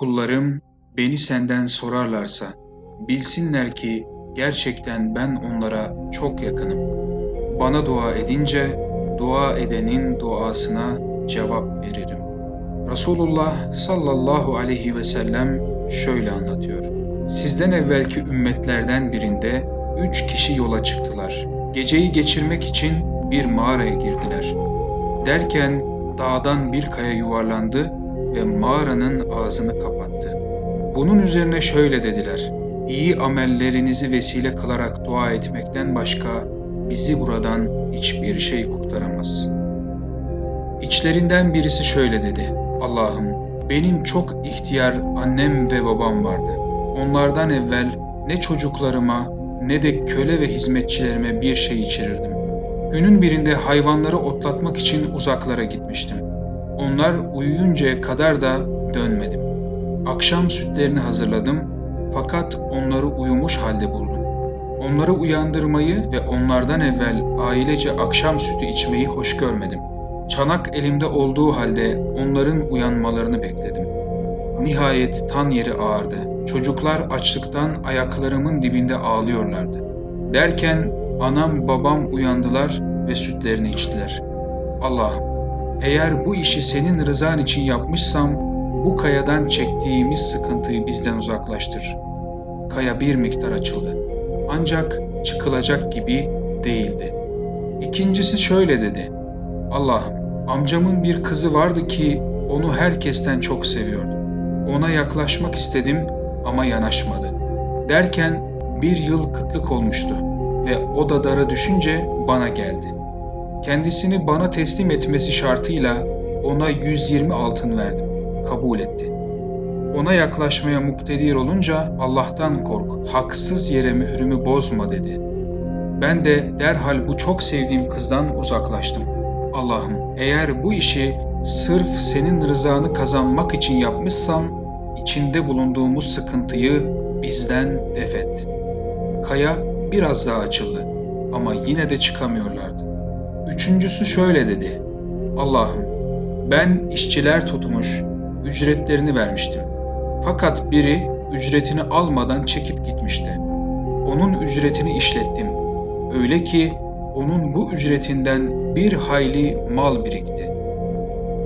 Kullarım beni senden sorarlarsa bilsinler ki gerçekten ben onlara çok yakınım. Bana dua edince dua edenin duasına cevap veririm. Resulullah sallallahu aleyhi ve sellem şöyle anlatıyor. Sizden evvelki ümmetlerden birinde üç kişi yola çıktılar. Geceyi geçirmek için bir mağaraya girdiler. Derken dağdan bir kaya yuvarlandı ve mağaranın ağzını kapattı. Bunun üzerine şöyle dediler. İyi amellerinizi vesile kılarak dua etmekten başka bizi buradan hiçbir şey kurtaramaz. İçlerinden birisi şöyle dedi. Allah'ım benim çok ihtiyar annem ve babam vardı. Onlardan evvel ne çocuklarıma ne de köle ve hizmetçilerime bir şey içirirdim. Günün birinde hayvanları otlatmak için uzaklara gitmiştim. Onlar uyuyuncaya kadar da dönmedim. Akşam sütlerini hazırladım fakat onları uyumuş halde buldum. Onları uyandırmayı ve onlardan evvel ailece akşam sütü içmeyi hoş görmedim. Çanak elimde olduğu halde onların uyanmalarını bekledim. Nihayet tan yeri ağardı. Çocuklar açlıktan ayaklarımın dibinde ağlıyorlardı. Derken anam babam uyandılar ve sütlerini içtiler. Allah'ım eğer bu işi senin rızan için yapmışsam bu kayadan çektiğimiz sıkıntıyı bizden uzaklaştır. Kaya bir miktar açıldı. Ancak çıkılacak gibi değildi. İkincisi şöyle dedi. Allah'ım amcamın bir kızı vardı ki onu herkesten çok seviyordu. Ona yaklaşmak istedim ama yanaşmadı. Derken bir yıl kıtlık olmuştu ve o da dara düşünce bana geldi. Kendisini bana teslim etmesi şartıyla ona 120 altın verdim. Kabul etti. Ona yaklaşmaya muktedir olunca Allah'tan kork, haksız yere mührümü bozma dedi. Ben de derhal bu çok sevdiğim kızdan uzaklaştım. Allah'ım eğer bu işi sırf senin rızanı kazanmak için yapmışsam, içinde bulunduğumuz sıkıntıyı bizden defet. Kaya biraz daha açıldı ama yine de çıkamıyorlardı. Üçüncüsü şöyle dedi. Allah'ım ben işçiler tutmuş, ücretlerini vermiştim. Fakat biri ücretini almadan çekip gitmişti. Onun ücretini işlettim. Öyle ki onun bu ücretinden bir hayli mal birikti.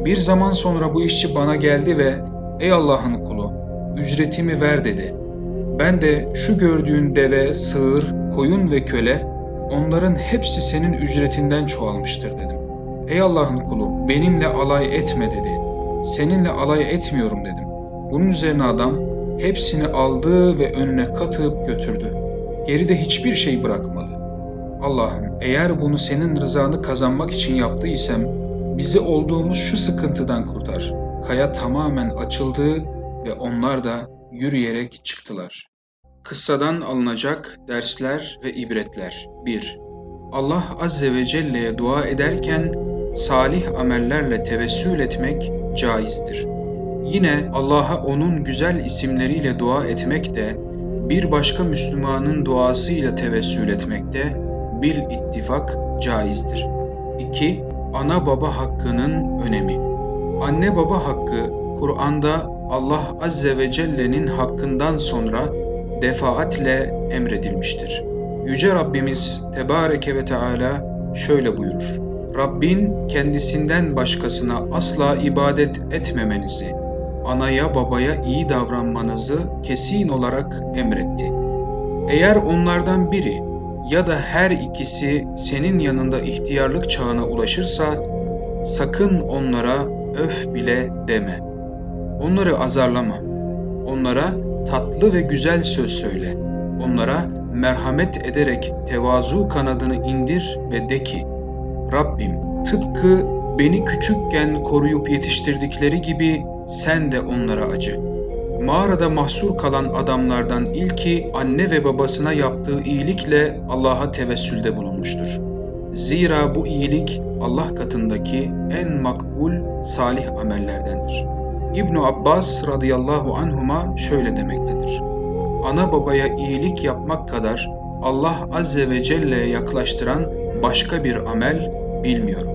Bir zaman sonra bu işçi bana geldi ve ''Ey Allah'ın kulu, ücretimi ver.'' dedi. Ben de şu gördüğün deve, sığır, koyun ve köle onların hepsi senin ücretinden çoğalmıştır dedim. Ey Allah'ın kulu benimle alay etme dedi. Seninle alay etmiyorum dedim. Bunun üzerine adam hepsini aldı ve önüne katıp götürdü. Geride hiçbir şey bırakmadı. Allah'ım eğer bunu senin rızanı kazanmak için yaptıysam bizi olduğumuz şu sıkıntıdan kurtar. Kaya tamamen açıldı ve onlar da yürüyerek çıktılar. Kıssadan alınacak dersler ve ibretler 1. Allah Azze ve Celle'ye dua ederken salih amellerle tevessül etmek caizdir. Yine Allah'a onun güzel isimleriyle dua etmek de bir başka Müslümanın duasıyla tevessül etmek de bil ittifak caizdir. 2. Ana baba hakkının önemi. Anne baba hakkı Kur'an'da Allah Azze ve Celle'nin hakkından sonra defaatle emredilmiştir. Yüce Rabbimiz Tebareke ve Teala şöyle buyurur. Rabbin kendisinden başkasına asla ibadet etmemenizi, anaya babaya iyi davranmanızı kesin olarak emretti. Eğer onlardan biri ya da her ikisi senin yanında ihtiyarlık çağına ulaşırsa sakın onlara öf bile deme. Onları azarlama. Onlara tatlı ve güzel söz söyle. Onlara merhamet ederek tevazu kanadını indir ve de ki, Rabbim tıpkı beni küçükken koruyup yetiştirdikleri gibi sen de onlara acı. Mağarada mahsur kalan adamlardan ilki anne ve babasına yaptığı iyilikle Allah'a tevessülde bulunmuştur. Zira bu iyilik Allah katındaki en makbul salih amellerdendir. İbn Abbas radıyallahu anhuma şöyle demektedir. Ana babaya iyilik yapmak kadar Allah azze ve celle'ye yaklaştıran başka bir amel bilmiyorum.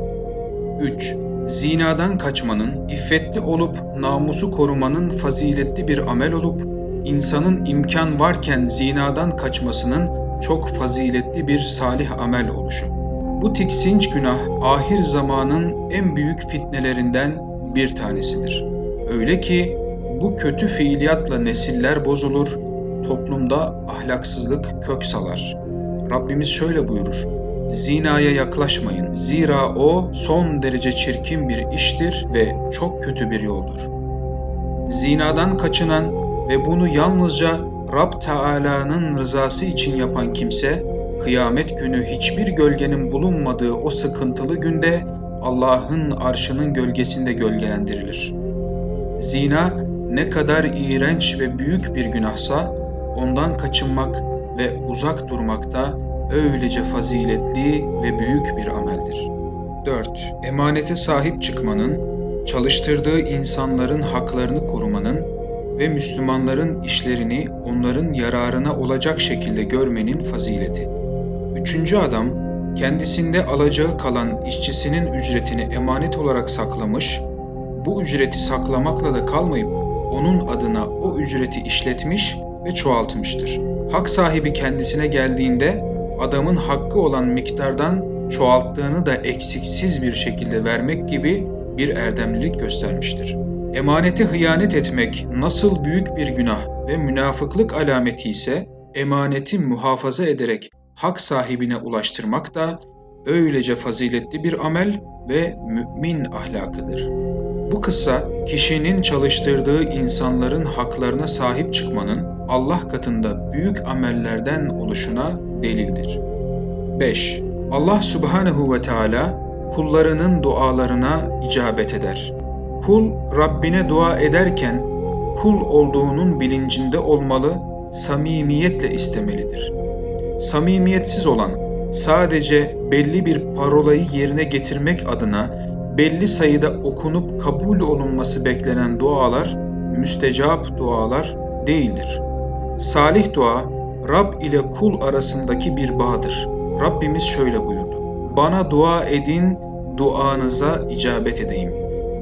3. Zinadan kaçmanın, iffetli olup namusu korumanın faziletli bir amel olup, insanın imkan varken zinadan kaçmasının çok faziletli bir salih amel oluşu. Bu tiksinç günah ahir zamanın en büyük fitnelerinden bir tanesidir. Öyle ki bu kötü fiiliyatla nesiller bozulur, toplumda ahlaksızlık kök salar. Rabbimiz şöyle buyurur. Zinaya yaklaşmayın. Zira o son derece çirkin bir iştir ve çok kötü bir yoldur. Zinadan kaçınan ve bunu yalnızca Rab Teala'nın rızası için yapan kimse, kıyamet günü hiçbir gölgenin bulunmadığı o sıkıntılı günde Allah'ın arşının gölgesinde gölgelendirilir. Zina ne kadar iğrenç ve büyük bir günahsa, ondan kaçınmak ve uzak durmak da öylece faziletli ve büyük bir ameldir. 4. Emanete sahip çıkmanın, çalıştırdığı insanların haklarını korumanın ve Müslümanların işlerini onların yararına olacak şekilde görmenin fazileti. Üçüncü adam, kendisinde alacağı kalan işçisinin ücretini emanet olarak saklamış, bu ücreti saklamakla da kalmayıp onun adına o ücreti işletmiş ve çoğaltmıştır. Hak sahibi kendisine geldiğinde adamın hakkı olan miktardan çoğalttığını da eksiksiz bir şekilde vermek gibi bir erdemlilik göstermiştir. Emanete hıyanet etmek nasıl büyük bir günah ve münafıklık alameti ise emaneti muhafaza ederek hak sahibine ulaştırmak da öylece faziletli bir amel ve mümin ahlakıdır. Bu kıssa kişinin çalıştırdığı insanların haklarına sahip çıkmanın Allah katında büyük amellerden oluşuna delildir. 5. Allah Subhanahu ve Teala kullarının dualarına icabet eder. Kul Rabbine dua ederken kul olduğunun bilincinde olmalı, samimiyetle istemelidir. Samimiyetsiz olan sadece belli bir parolayı yerine getirmek adına belli sayıda okunup kabul olunması beklenen dualar müstecap dualar değildir. Salih dua Rab ile kul arasındaki bir bağdır. Rabbimiz şöyle buyurdu. Bana dua edin, duanıza icabet edeyim.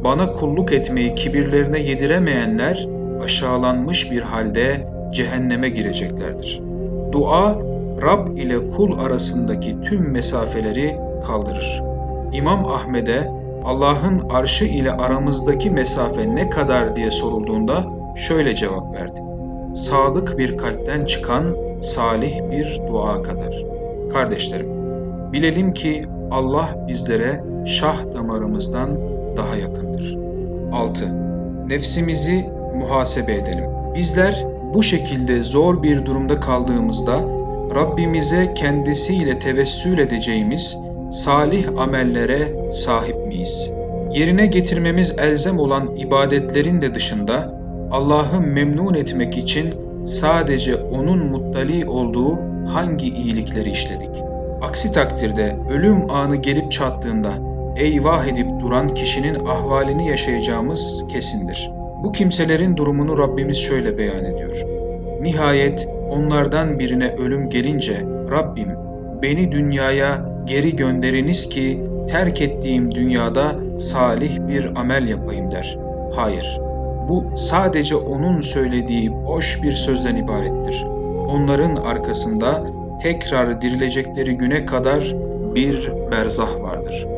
Bana kulluk etmeyi kibirlerine yediremeyenler aşağılanmış bir halde cehenneme gireceklerdir. Dua, Rab ile kul arasındaki tüm mesafeleri kaldırır. İmam Ahmed'e Allah'ın arşı ile aramızdaki mesafe ne kadar diye sorulduğunda şöyle cevap verdi. Sadık bir kalpten çıkan salih bir dua kadar. Kardeşlerim, bilelim ki Allah bizlere şah damarımızdan daha yakındır. 6. Nefsimizi muhasebe edelim. Bizler bu şekilde zor bir durumda kaldığımızda Rabbimize kendisiyle tevessül edeceğimiz salih amellere sahip miyiz? Yerine getirmemiz elzem olan ibadetlerin de dışında Allah'ı memnun etmek için sadece O'nun muttali olduğu hangi iyilikleri işledik? Aksi takdirde ölüm anı gelip çattığında eyvah edip duran kişinin ahvalini yaşayacağımız kesindir. Bu kimselerin durumunu Rabbimiz şöyle beyan ediyor. Nihayet onlardan birine ölüm gelince Rabbim beni dünyaya geri gönderiniz ki terk ettiğim dünyada salih bir amel yapayım der. Hayır, bu sadece onun söylediği boş bir sözden ibarettir. Onların arkasında tekrar dirilecekleri güne kadar bir berzah vardır.''